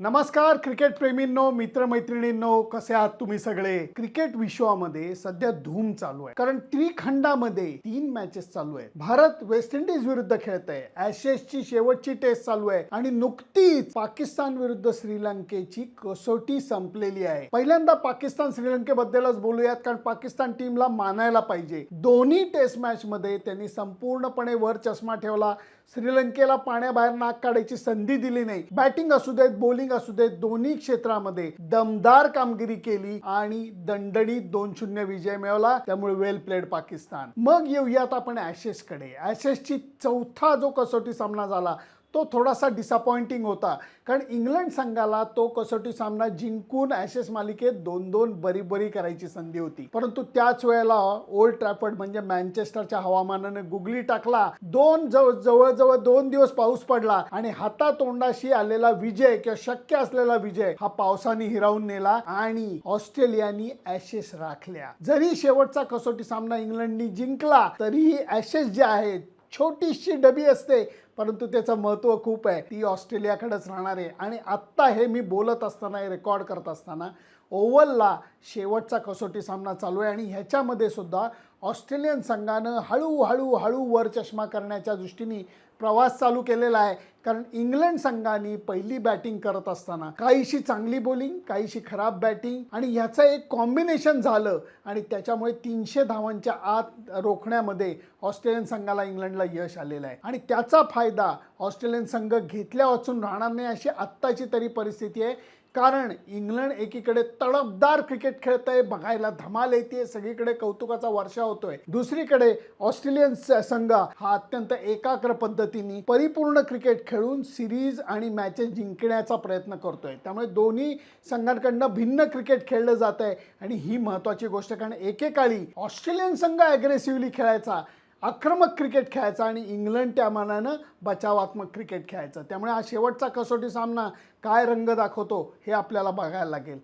नमस्कार क्रिकेट प्रेमींनो मित्रमैत्रिणींनो कसे आहात तुम्ही सगळे? क्रिकेट विश्वामध्ये सध्या धूम चालू आहे. कारण त्रिखंडामध्ये तीन मॅचेस चालू आहेत. भारत वेस्ट इंडिज विरुद्ध खेळत आहे. ऍशेसची शेवटची टेस्ट चालू आहे. आणि नुकतीच पाकिस्तान विरुद्ध श्रीलंकेची कसोटी संपलेली आहे. पहिल्यांदा पाकिस्तान श्रीलंकेबद्दलच बोलूयात कारण पाकिस्तान टीमला मानायला पाहिजे. दोन्ही टेस्ट मॅच मध्ये त्यांनी संपूर्णपणे वर चष्मा ठेवला. श्रीलंकेला पाण्याबाहेर नाक काढायची संधी दिली नाही. बॅटिंग असू देत बॉलिंग असू दे दोन्ही क्षेत्रामध्ये दमदार कामगिरी केली आणि दणदणीत दोन शून्य विजय मिळवला त्यामुळे वेल प्लेड पाकिस्तान. मग येऊयात आपण ऍशेस कडे. ऍशेसची चौथा जो कसोटी सामना झाला तो थोडासा डिसअपॉइंटिंग होता. कारण इंग्लंड संघाला तो कसोटी सामना जिंकून ॲशेस मालिकेत दोन दोन बरी बरी करायची संधी होती. परंतु त्याच वेळेला ओल्ड ट्रॅफर्ड म्हणजे मॅन्चेस्टरच्या हवामानाने गुगली टाकला. दोन जवळ जवळजवळ दोन दिवस पाऊस पडला आणि हातातोंडाशी आलेला विजय किंवा शक्य असलेला विजय हा पावसाने हिरावून नेला आणि ऑस्ट्रेलियानी ॲशेस राखल्या. जरी शेवटचा कसोटी सामना इंग्लंडनी जिंकला तरीही ॲशेस जे आहेत छोटीशी डबी असते परंतु त्याचं महत्त्व खूप आहे. ती ऑस्ट्रेलियाकडेच राहणार आहे. आणि आत्ता हे मी बोलत असताना हे रेकॉर्ड करत असताना ओव्हलला शेवटचा कसोटी सामना चालू आहे. आणि ह्याच्यामध्ये सुद्धा ऑस्ट्रेलियन संघानं हळूहळू हळू वर चष्मा करण्याच्या दृष्टीने प्रवास चालू केलेला आहे. कारण इंग्लंड संघाने पहिली बॅटिंग करत असताना काहीशी चांगली बॉलिंग काहीशी खराब बॅटिंग आणि ह्याचं एक कॉम्बिनेशन झालं आणि त्याच्यामुळे तीनशे धावांच्या आत रोखण्यामध्ये ऑस्ट्रेलियन संघाला इंग्लंडला यश आलेलं आहे. आणि त्याचा फायदा ऑस्ट्रेलियन संघ घेतल्या वाचून राहणार नाही अशी आत्ताची तरी परिस्थिती आहे. कारण इंग्लंड एकीकडे तडफदार क्रिकेट खेळत आहे. बघायला धमाल येते सगळीकडे कौतुकाचा वर्षा होतोय. दुसरीकडे ऑस्ट्रेलियन संघ हा अत्यंत एकाग्र पद्धतीने परिपूर्ण क्रिकेट खेळून सिरीज आणि मॅचेस जिंकण्याचा प्रयत्न करतोय. त्यामुळे दोन्ही संघांकडनं भिन्न क्रिकेट खेळलं जात आहे आणि ही महत्वाची गोष्ट कारण एकेकाळी ऑस्ट्रेलियन संघ अग्रेसिव्हली खेळायचा. आक्रमक क्रिकेट खेळायचा आणि इंग्लंड त्या मानानं बचावात्मक क्रिकेट खेळायचं. त्यामुळे हा शेवटचा कसोटी सामना काय रंग दाखवतो हे आपल्याला बघायला लागेल.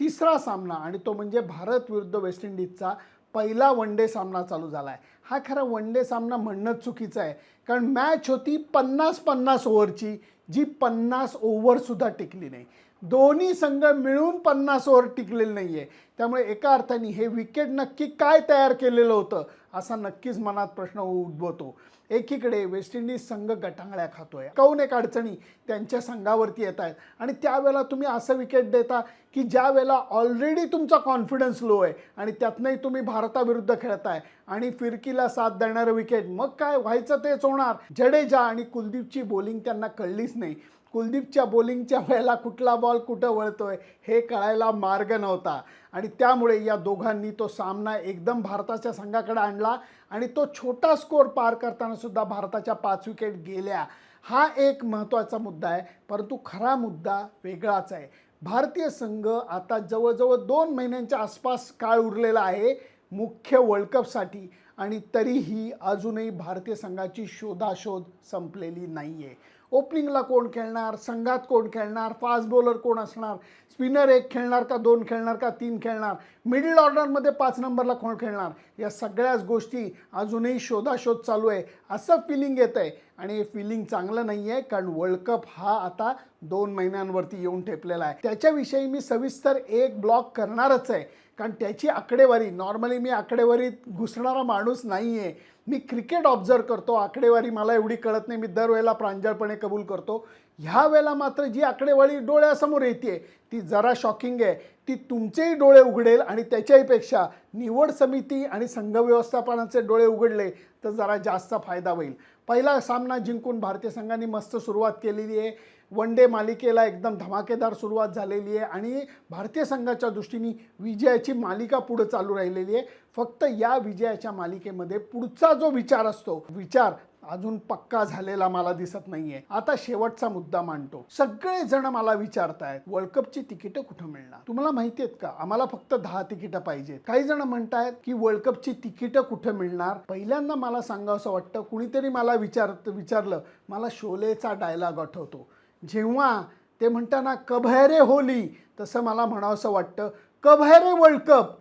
तिसरा सामना आणि तो म्हणजे भारत विरुद्ध वेस्ट इंडिजचा पहिला वन डे सामना चालू झाला आहे हा खरा वन डे सामना म्हणणं चुकीचं आहे. कारण मॅच होती पन्नास पन्नास ओव्हरची जी पन्नास ओव्हरसुद्धा टिकली नाही. दोन्ही संघ मिळून पन्नास ओव्हर टिकलेले नाही आहे त्यामुळे एका अर्थाने हे विकेट नक्की काय तयार केलेलं होतं असा नक्कीच मनात प्रश्न उद्भवतो. एकीकडे वेस्ट इंडिज संघ गटांगळ्या खातोय. काऊन एक अडचणी त्यांच्या संघावरती येत आहेत? आणि त्यावेळेला तुम्ही असं विकेट देता की ज्या वेळेला ऑलरेडी तुमचा कॉन्फिडन्स लो आहे आणि त्यातनंही तुम्ही भारताविरुद्ध खेळताय आणि फिरकीला साथ देणारं विकेट मग काय व्हायचं तेच होणार? जडेजा आणि कुलदीपची बॉलिंग त्यांना कळलीच नाही. कुलदीपच्या बॉलिंगच्या वेळेला कुठला बॉल कुठं वळतोय हे कळायला मार्ग नव्हता. आणि त्यामुळे या दोघांनी तो सामना एकदम भारताच्या संघाकडे आणला आणि तो छोटा स्कोर पार करताना सुद्धा भारताच्या पाच विकेट गेल्या. हा एक महत्त्वाचा मुद्दा आहे परंतु खरा मुद्दा वेगळाच आहे. भारतीय संघ आता जवळजवळ दोन महिन्यांच्या आसपास काळ उरलेला आहे मुख्य वर्ल्ड कपसाठी आणि तरीही अजूनही भारतीय संघाची शोधाशोध संपलेली नाही आहे ओपनिंगला कोण खेळणार संघात कोण खेळणार फास्ट बॉलर कोण असणार स्पिनर एक खेळणार का दोन खेळणार का तीन खेळणार मिडल ऑर्डरमध्ये पाच नंबरला कोण खेळणार या सगळ्याच गोष्टी अजूनही शोधाशोध चालू आहे. असं फिलिंग येतं आहे आणि हे फिलिंग चांगलं नाही आहे कारण वर्ल्ड कप हा आता दोन महिन्यांवरती येऊन ठेपलेला आहे. त्याच्याविषयी मी सविस्तर एक ब्लॉग करणारच आहे कारण त्याची आकडेवारी नॉर्मली मी आकडेवारीत घुसणारा माणूस नाही आहे मी क्रिकेट ऑब्झर्व करतो आकडेवारी मला एवढी कळत नाही मी दरवेळेला प्रांजळपणे कबूल करतो. ह्या वेळेला मात्र जी आकडेवारी डोळ्यासमोर येते ती जरा शॉकिंग आहे. ती तुमचेही डोळे उघडेल आणि त्याच्याहीपेक्षा निवड समिती आणि संघ व्यवस्थापनाचे डोळे उघडले तर जरा जास्त फायदा होईल. पहिला सामना जिंकून भारतीय संघाने मस्त सुरुवात केलेली आहे. वन डे मालिकेला एकदम धमाकेदार सुरुवात झालेली आहे आणि भारतीय संघाच्या दृष्टीने विजयाची मालिका पुढं चालू राहिलेली आहे. फक्त या विजयाच्या मालिकेमध्ये पुढचा जो विचार असतो विचार अजून पक्का झालेला मला दिसत नाहीये. आता शेवटचा मुद्दा मांडतो. सगळे जण मला विचारतायत वर्ल्ड कपची तिकीट कुठं मिळणार? तुम्हाला माहिती आहेत का? आम्हाला फक्त दहा तिकीटं पाहिजेत. काही जण म्हणतायत की वर्ल्ड कपची तिकीटं कुठं मिळणार? पहिल्यांदा मला सांगा असं वाटतं कुणीतरी मला विचार विचारलं मला शोलेचा डायलॉग आठवतो. जेव्हा ते म्हणताना कब है रे होली तसं मला म्हणावंसं वाटतं कब है रे वर्ल्ड कप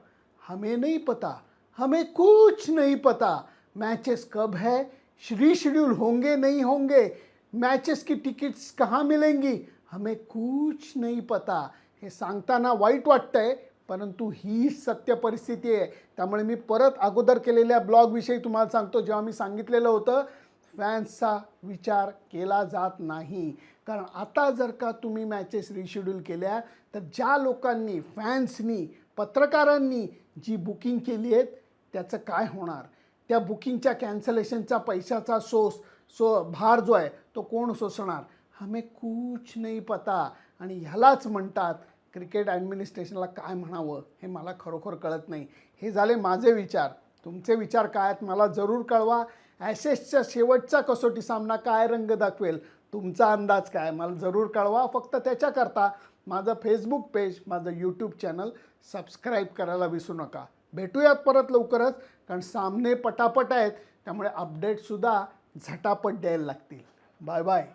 हमें नहीं पता हमें कुछ नहीं पता मैचेस कब है रीशेड्यूल होंगे नहीं होंगे मॅचेस की तिकीट्स कहाँ मिलेंगी? हमें कुछ नहीं पता। हे सांगताना वाईट वाटतंय परंतु ही सत्य परिस्थिती आहे. त्यामुळे मी परत अगोदर केलेल्या ब्लॉगविषयी तुम्हाला सांगतो. जेव्हा मी सांगितलेलं होतं फॅन्सचा विचार केला जात नाही. कारण आता जर का तुम्ही मॅचेस रिशेड्यूल केल्या तर ज्या लोकांनी फॅन्सनी पत्रकारांनी जी बुकिंग केली आहेत त्याचं काय होणार? त्या बुकिंगच्या कॅन्सलेशनचा पैशाचा सोस सो भार जो आहे तो कोण सोसणार? हमें कुछ नाही पता. आणि ह्यालाच म्हणतात क्रिकेट ॲडमिनिस्ट्रेशनला काय म्हणावं हे मला खरोखर कळत नाही. हे झाले माझे विचार. तुमचे विचार काय आहेत मला जरूर कळवा. ॲशेसच्या शेवटचा कसोटी सामना काय रंग दाखवेल? तुमचा अंदाज काय? मला जरूर कळवा. फक्त त्याच्याकरता माझं फेसबुक पेज माझं यूट्यूब चॅनल सबस्क्राईब करायला विसरू नका. भेटूयात परत लवकरच कारण सामने पटापट आहेत त्यामुळे अपडेटसुद्धा झटापट द्यायला लागतील. Bye bye